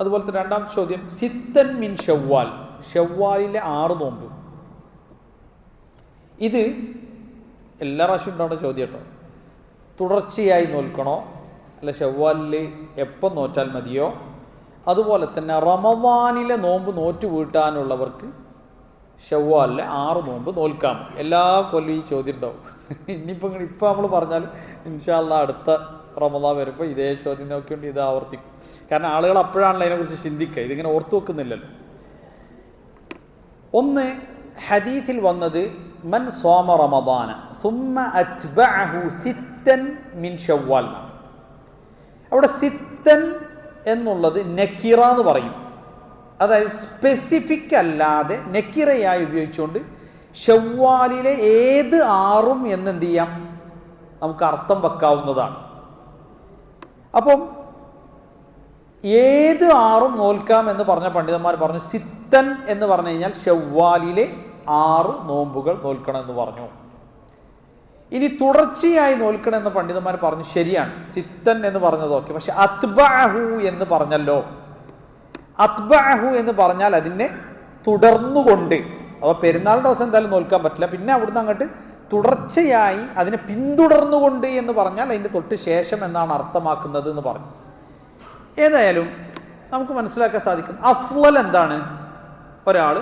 അതുപോലത്തെ രണ്ടാം ചോദ്യം സിത്തൻ മിൻ ഷവ്വാൽ. ഷവ്വാലിലെ ആറ് നോമ്പ്. ഇത് എല്ലാ പ്രാവശ്യം ഉണ്ടാവുന്ന ചോദ്യം കേട്ടോ. തുടർച്ചയായി നോൽക്കണോ? അല്ല ഷവ്വാലിൽ എപ്പം നോറ്റാൽ മതിയോ? അതുപോലെ തന്നെ റമദാനിലെ നോമ്പ് നോറ്റു വീട്ടാനുള്ളവർക്ക് ഷവ്വാലിലെ ആറ് നോമ്പ് നോൽക്കാം. എല്ലാ കൊല്ലം ഈ ചോദ്യം ഉണ്ടാവും. ഇനിയിപ്പോൾ ഇപ്പം നമ്മൾ പറഞ്ഞാൽ ഇൻഷാല്ല അടുത്ത റമദാൻ വരുമ്പോൾ ഇതേ ചോദ്യം നോക്കിക്കൊണ്ട് ഇത് ആവർത്തിക്കും. കാരണം ആളുകൾ അപ്പോഴാണല്ലോ അതിനെക്കുറിച്ച് ചിന്തിക്കുക. ഇതിങ്ങനെ ഓർത്തു വെക്കുന്നില്ലല്ലോ. ഒന്ന് ഹദീസിൽ വന്നത് മൻ സോമ റമദാന അത്ബഅഹു സിത്തൻ മിൻ ഷവ്വാൽ. അവിടെ സിത്തൻ എന്നുള്ളത് നക്കിറ എന്ന് പറയും. അതായത് സ്പെസിഫിക് അല്ലാതെ നക്കിറയായി ഉപയോഗിച്ചുകൊണ്ട് ഷവ്വാലിലെ ഏത് ആറും എന്നെന്ത് ചെയ്യാം? നമുക്ക് അർത്ഥം വെക്കാവുന്നതാണ്. അപ്പം ഏത് ആറും നോൽക്കാം എന്ന് പറഞ്ഞ പണ്ഡിതന്മാർ പറഞ്ഞു സിത്തൻ എന്ന് പറഞ്ഞു കഴിഞ്ഞാൽ ഷവ്വാലിലെ ആറ് നോമ്പുകൾ നോൽക്കണം എന്ന് പറഞ്ഞു. ഇനി തുടർച്ചയായി നോൽക്കണം എന്ന് പണ്ഡിതന്മാർ പറഞ്ഞു ശരിയാണ്. സിത്തൻ എന്ന് പറഞ്ഞത് ഓക്കെ. പക്ഷെ അത്ബാഹു എന്ന് പറഞ്ഞല്ലോ. അത്ബാഹു എന്ന് പറഞ്ഞാൽ അതിനെ തുടർന്നുകൊണ്ട്. അപ്പോൾ പെരുന്നാളിന്റെ ദിവസം എന്തായാലും നോൽക്കാൻ പറ്റില്ല. പിന്നെ അവിടുന്ന് അങ്ങോട്ട് തുടർച്ചയായി അതിനെ പിന്തുടർന്നുകൊണ്ട് എന്ന് പറഞ്ഞാൽ അതിന്റെ തൊട്ട് ശേഷം എന്നാണ് അർത്ഥമാക്കുന്നത് എന്ന് പറഞ്ഞു. ഏതായാലും നമുക്ക് മനസ്സിലാക്കാൻ സാധിക്കും അഫ്ലൽ എന്താണ്? ഒരാൾ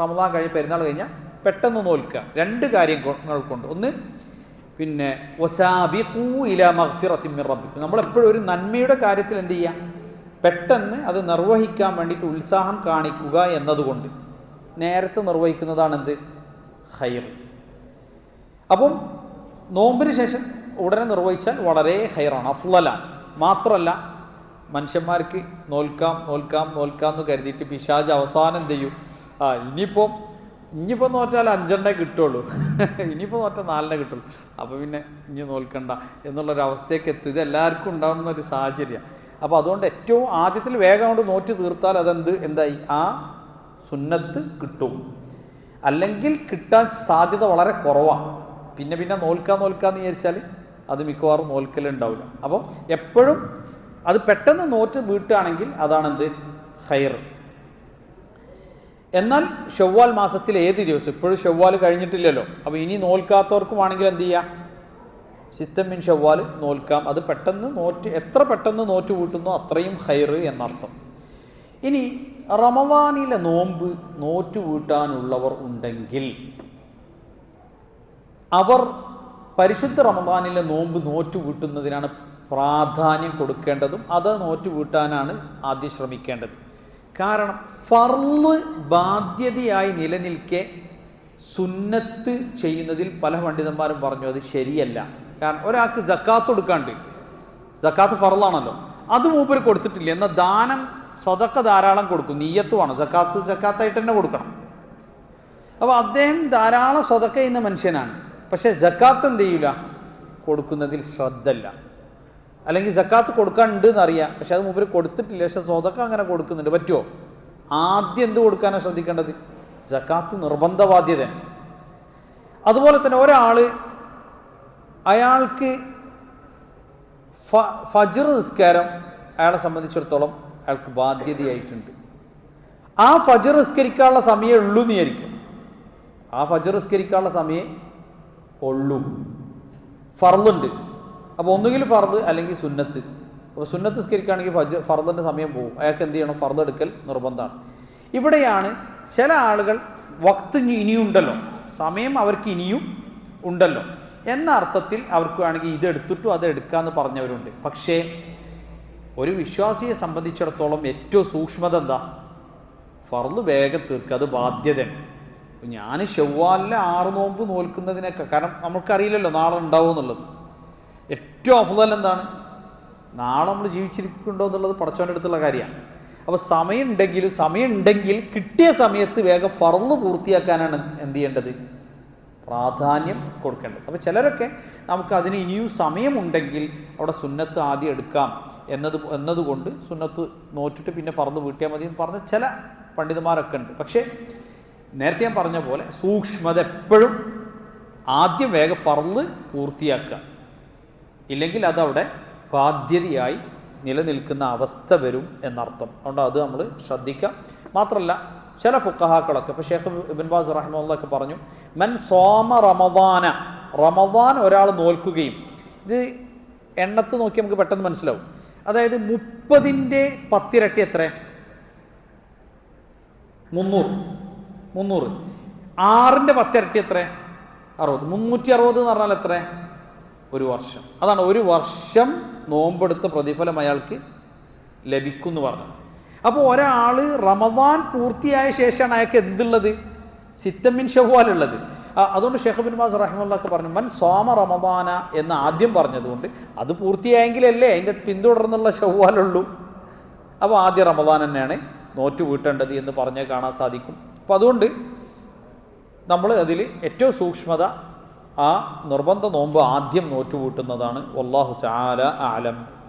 റമദാൻ കഴിഞ്ഞ് പെരുന്നാൾ കഴിഞ്ഞാൽ പെട്ടെന്ന് നോൽക്കുക രണ്ട് കാര്യങ്ങൾ കൊണ്ട്. ഒന്ന് പിന്നെ ഒസാബിഖൂ ഇല മഗ്ഫിറത്തിൻ മിർ റബ്ബിക്കും. നമ്മളെപ്പോഴും ഒരു നന്മയുടെ കാര്യത്തിൽ എന്ത് ചെയ്യുക പെട്ടെന്ന് അത് നിർവഹിക്കാൻ വേണ്ടിയിട്ട് ഉത്സാഹം കാണിക്കുക എന്നതുകൊണ്ട്. നേരത്തെ നിർവഹിക്കുന്നതാണ് എന്ത്? ഹൈർ അപ്പം നോമ്പിന് ശേഷം ഉടനെ നിർവഹിച്ചാൽ വളരെ ഹൈറാണ് അഫ്ലലാണ് മാത്രമല്ല മനുഷ്യന്മാർക്ക് നോൽക്കാം നോൽക്കാം നോൽക്കാം എന്ന് കരുതിയിട്ട് പിശാജ് അവസാനം എന്ത് ചെയ്യും? ആ ഇനിയിപ്പോൾ ഇനിയിപ്പോൾ നോറ്റാൽ അഞ്ചെണ്ണേ കിട്ടുള്ളൂ. ഇനിയിപ്പോൾ നോറ്റാൽ നാലിനെ കിട്ടുള്ളൂ. അപ്പോൾ പിന്നെ ഇനി നോൽക്കണ്ട എന്നുള്ളൊരു അവസ്ഥയ്ക്ക് എത്തും. ഇത് എല്ലാവർക്കും ഉണ്ടാകുന്ന ഒരു സാഹചര്യമാണ്. അപ്പോൾ അതുകൊണ്ട് ഏറ്റവും ആദ്യത്തിൽ വേഗം കൊണ്ട് നോറ്റ് തീർത്താൽ അതെന്ത്? എന്തായി? ആ സുന്നത്ത് കിട്ടും. അല്ലെങ്കിൽ കിട്ടാൻ സാധ്യത വളരെ കുറവാണ് പിന്നെ പിന്നെ നോൽക്കാൻ നോൽക്കാന്ന് വിചാരിച്ചാൽ അത് മിക്കവാറും നോൽക്കലുണ്ടാവില്ല. അപ്പോൾ എപ്പോഴും അത് പെട്ടെന്ന് നോറ്റ് വീട്ടുകയാണെങ്കിൽ അതാണെന്ത്? ഹൈർ എന്നാൽ ഷവ്വാൽ മാസത്തിൽ ഏത് ദിവസം? ഇപ്പോഴും ഷവ്വാൽ കഴിഞ്ഞിട്ടില്ലല്ലോ. അപ്പോൾ ഇനി നോൽക്കാത്തവർക്കുമാണെങ്കിൽ എന്ത് ചെയ്യാം? സിത്തം മിൻ ഷവ്വാൽ നോൽക്കാം. അത് പെട്ടെന്ന് നോറ്റ് എത്ര പെട്ടെന്ന് നോറ്റ് വീട്ടുന്നോ അത്രയും ഹൈർ എന്നർത്ഥം. ഇനി റമദാനിലെ നോമ്പ് നോറ്റ് വീട്ടാനുള്ളവർ ഉണ്ടെങ്കിൽ അവർ പരിശുദ്ധ റമദാനിലെ നോമ്പ് നോറ്റ് വീട്ടുന്നതിനാണ് പ്രാധാന്യം കൊടുക്കേണ്ടതും അത് നോറ്റ് വീട്ടാനാണ് ആദ്യം ശ്രമിക്കേണ്ടത്. കാരണം ഫർൾ ബാധ്യതയായി നിലനിൽക്കെ സുന്നത്ത് ചെയ്യുന്നതിൽ പല പണ്ഡിതന്മാരും പറഞ്ഞു അത് ശരിയല്ല. കാരണം ഒരാൾക്ക് ജക്കാത്ത് കൊടുക്കാണ്ട് ജക്കാത്ത് ഫറലാണല്ലോ അത് മൂപ്പര് കൊടുത്തിട്ടില്ല. എന്നാൽ ദാനം സ്വതക്ക ധാരാളം കൊടുക്കും നീയത്തുമാണ് ജക്കാത്ത് ജക്കാത്തായിട്ട് തന്നെ കൊടുക്കണം. അപ്പോൾ അദ്ദേഹം ധാരാളം സ്വതക്ക ചെയ്യുന്ന മനുഷ്യനാണ്. പക്ഷേ ജക്കാത്ത് എന്ത് ചെയ്യില്ല കൊടുക്കുന്നതിൽ ശ്രദ്ധല്ല അല്ലെങ്കിൽ ജക്കാത്ത് കൊടുക്കാനുണ്ട് എന്നറിയാം പക്ഷെ അത് മുമ്പ് കൊടുത്തിട്ടില്ല. പക്ഷെ സ്വതക്ക അങ്ങനെ കൊടുക്കുന്നുണ്ട്. പറ്റുമോ ആദ്യം എന്ത് കൊടുക്കാനാണ് ശ്രദ്ധിക്കേണ്ടത്? ജക്കാത്ത് നിർബന്ധ ബാധ്യത അതുപോലെ തന്നെ ഒരാൾ അയാൾക്ക് ഫജർ നിസ്കാരം അയാളെ സംബന്ധിച്ചിടത്തോളം അയാൾക്ക് ബാധ്യതയായിട്ടുണ്ട്. ആ ഫജർ നിസ്കരിക്കാനുള്ള സമയമേ ഉള്ളൂ എന്ന് വിചാരിക്കും. ആ ഫജർ നിസ്കരിക്കാനുള്ള സമയമേ ഉള്ളൂ. ഫർദുണ്ട് അപ്പോൾ ഒന്നുകിൽ ഫർദ് അല്ലെങ്കിൽ സുന്നത്ത്. അപ്പോൾ സുന്നത്ത് നിസ്കരിക്കുകയാണെങ്കിൽ ഫജ് ഫർദിന്റെ സമയം പോകും. അയാൾക്ക് എന്ത് ചെയ്യണം? ഫർദ് എടുക്കൽ നിർബന്ധമാണ്. ഇവിടെയാണ് ചില ആളുകൾ വക്ത് ഇനി- ഇനിയുണ്ടല്ലോ. സമയം അവർക്ക് ഇനിയും ഉണ്ടല്ലോ. എന്ന അർത്ഥത്തിൽ അവർക്ക് വേണമെങ്കിൽ ഇത് എടുത്തിട്ടും അത് എടുക്കാമെന്ന് പറഞ്ഞവരുണ്ട്. പക്ഷേ ഒരു വിശ്വാസിയെ സംബന്ധിച്ചിടത്തോളം ഏറ്റവും സൂക്ഷ്മത എന്താ? ഫർദ് വേഗം തീർക്കുക. അത് ബാധ്യതയാണ്. ഞാൻ ഷവ്വാലിലെ ആറ് നോമ്പ് നോൽക്കുന്നതിനൊക്കെ കാരണം നമുക്കറിയില്ലല്ലോ നാളെ ഉണ്ടാവും എന്നുള്ളത് ഏറ്റവും അഫുതൽ എന്താണ്? നാളെ നമ്മൾ ജീവിച്ചിരിക്കുന്നുണ്ടോ എന്നുള്ളത് പടച്ചോന്റെ അടുത്തുള്ള കാര്യമാണ്. അപ്പോൾ സമയം ഉണ്ടെങ്കിലും സമയം ഉണ്ടെങ്കിൽ കിട്ടിയ സമയത്ത് വേഗം ഫറന്ന് പൂർത്തിയാക്കാനാണ് എന്ത് ചെയ്യേണ്ടത്? പ്രാധാന്യം കൊടുക്കേണ്ടത്. അപ്പോൾ ചിലരൊക്കെ നമുക്ക് അതിന് ഇനിയും സമയമുണ്ടെങ്കിൽ അവിടെ സുന്നത്ത് ആദ്യം എടുക്കാം എന്നത് എന്നതുകൊണ്ട് സുന്നത്ത് നോറ്റിട്ട് പിന്നെ ഫറന്ന് വീട്ടിയാൽ മതി എന്ന് പറഞ്ഞ ചില പണ്ഡിതന്മാരൊക്കെ ഉണ്ട്. പക്ഷേ നേരത്തെ ഞാൻ പറഞ്ഞ പോലെ സൂക്ഷ്മത എപ്പോഴും ആദ്യം വേഗം ഫറന്ന് പൂർത്തിയാക്കുക. ഇല്ലെങ്കിൽ അതവിടെ ബാധ്യതയായി നിലനിൽക്കുന്ന അവസ്ഥ വരും എന്നർത്ഥം. അതുകൊണ്ട് അത് നമ്മൾ ശ്രദ്ധിക്കുക മാത്രമല്ല ചില ഫുക്കഹാക്കളൊക്കെ ഇപ്പോൾ ഷേഖ് ഇബിൻ ബാസ് റഹ്മുള്ളൊക്കെ പറഞ്ഞു മൻ സോമ റമദാന റമദാൻ ഒരാൾ നോൽക്കുകയും ഇത് എണ്ണത്ത് നോക്കി നമുക്ക് പെട്ടെന്ന് മനസ്സിലാവും. അതായത് മുപ്പതിന്റെ പത്തിരട്ടി എത്ര മുന്നൂറ്. മുന്നൂറ്. ആറിന്റെ പത്തിരട്ടി എത്ര അറുപത്. മുന്നൂറ്റി അറുപത് എന്ന് പറഞ്ഞാൽ എത്ര ഒരു വർഷം. അതാണ് ഒരു വർഷം നോമ്പെടുത്ത പ്രതിഫലം അയാൾക്ക് ലഭിക്കും എന്ന് പറഞ്ഞു. അപ്പോൾ ഒരാൾ റമദാൻ പൂർത്തിയായ ശേഷമാണ് അയാൾക്ക് എന്തുള്ളത്? സിത്തമ്മിൻ ഉള്ളത്. അതുകൊണ്ട് ഷെഹബിൻ മാസ് റഹിമുള്ളൊക്കെ പറഞ്ഞു മൻ സോമ റമദാന എന്ന് ആദ്യം പറഞ്ഞതുകൊണ്ട് അത് പൂർത്തിയായെങ്കിലല്ലേ അതിന്റെ പിന്തുടർന്നുള്ള ഷവ്വാലുള്ളൂ അപ്പോൾ ആദ്യ റമദാൻ തന്നെയാണ് നോറ്റ് വീട്ടേണ്ടത് എന്ന് പറഞ്ഞ് കാണാൻ സാധിക്കും. അപ്പോൾ അതുകൊണ്ട് നമ്മൾ അതിൽ ഏറ്റവും സൂക്ഷ്മത ആ നിർബന്ധ നോമ്പ് ആദ്യം നോറ്റുകൂട്ടുന്നതാണ്. വല്ലാഹു ചാല ആലം